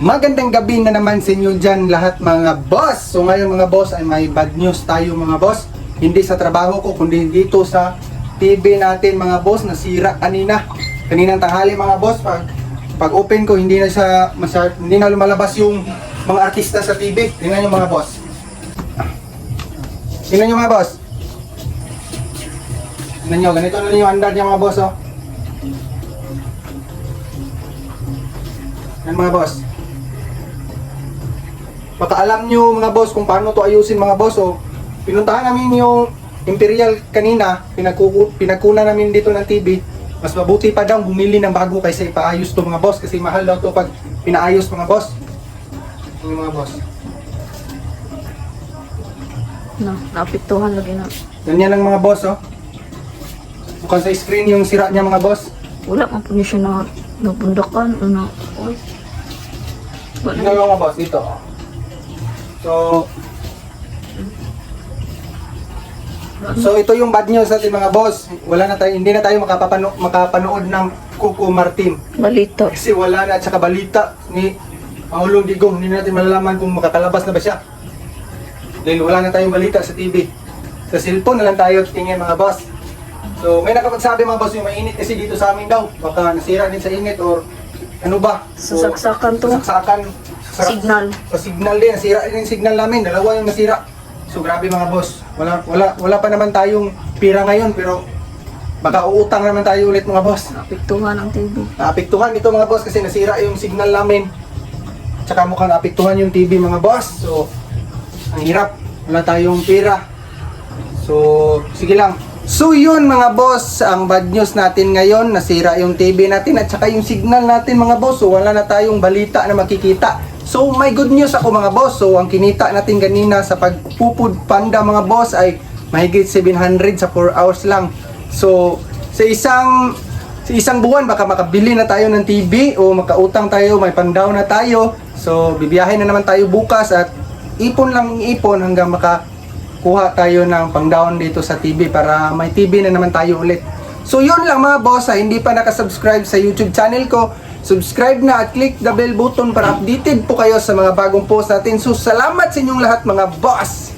Magandang gabi na naman sa inyo dyan lahat mga boss. So ngayon mga boss ay may bad news tayo mga boss. Hindi sa trabaho ko kundi dito sa TV natin mga boss. Nasira kanina. Kaninang tanghali mga boss. Pag, pag open ko hindi na siya masya, hindi na lumalabas yung mga artista sa TV. Tingnan nyo mga boss. Tingnan nyo mga boss. Tingnan nyo, ganito na yung andar niya mga boss oh. Yan mga boss. Baka alam nyo mga boss kung paano to ayusin mga boss. O, pinuntahan namin yung Imperial kanina, pinagkuku, pinagkuna namin dito ng TV. Mas mabuti pa daw bumili ng bago kaysa ipaayos to mga boss kasi mahal daw to pag pinaayos mga boss. Yung mga boss. No, napituhan lagi na. Ganyan lang mga boss oh. Bukan sa screen yung sira niya mga boss. Wala man po niya siya na napundakan o na. Oy. Wala. Mo mga boss dito. So, So ito yung bad news natin mga boss. Wala na tayo, hindi na tayo makapapano, makapanood ng Kuko Martin. Balito. Kasi wala na at saka balita ni Pangulong Digong. Hindi natin malalaman kung makakalabas na ba siya. Dahil wala na tayong balita sa TV. Sa cellphone na lang tayo tingin mga boss. So may nakapagsabi mga boss yung mainit kasi dito sa amin daw. Baka nasira din sa init or ano ba? So, Sasaksakan to. Sasaksakan. Sasak- Signal. Sa signal din. Nasira din yung signal namin. Dalawa yung nasira. So grabe mga boss. Wala, wala, wala pa naman tayong pira ngayon pero baka uutang naman tayo ulit mga boss. Napituhan ang TV. Naapektuhan ito mga boss kasi nasira yung signal namin. Tsaka mukhang naapektuhan yung TV mga boss. So, ang hirap. Wala tayong pera. So, sige lang. So yun mga boss, ang bad news natin ngayon, nasira yung TV natin at saka yung signal natin mga boss. So wala na tayong balita na makikita. So may good news ako mga boss. So ang kinita natin kanina sa pagpupud panda mga boss ay mahigit 700 sa 4 hours lang. So sa isang sa isang buwan baka makabili na tayo ng TV o makautang tayo, may pandaw na tayo. So bibiyahe na naman tayo bukas at ipon lang ipon hanggang makakuha tayo ng pangdown dito sa TV para may TV na naman tayo ulit. So yun lang mga boss, ha, hindi pa nakasubscribe sa YouTube channel ko, subscribe na at click the bell button para updated po kayo sa mga bagong post natin. So salamat sa inyong lahat mga boss!